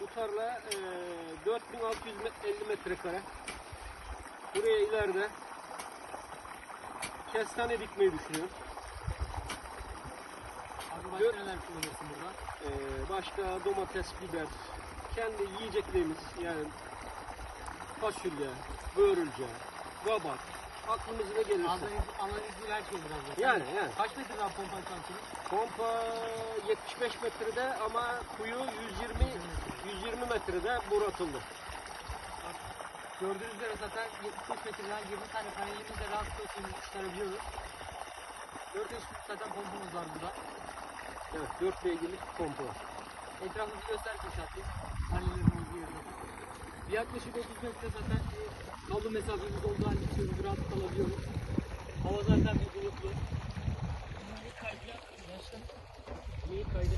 Bu tarla e, 4650 metrekare. Buraya ileride kestane dikmeyi düşünüyorum. Abi başka neler kullanıyorsun burada? E, başka domates, biber, kendi yiyeceklerimiz yani fasulye, börülce, kabak, aklımıza ne gelirse. Analiz, analizli her şey biraz. Yani yani. Kaç metreden pompa şansınız? Pompa 75 metrede ama kuyu 120 120 metrede bor atıldı. Gördüğünüz üzere zaten 75 metreden 20 tane panelimizle rahatlıkla suyunu çıkarabiliyoruz. 4 HP zaten pompamız var burada. Evet 4 beygirlik pompa. Etrafımızı göstersin şartlı. Panellerin olduğu yerde. Bir yaklaşık 30 metre zaten e, mesafemiz olduğu halde suyumuzu rahat alabiliyoruz. Hava zaten bir bulutlu. İyi kaydı.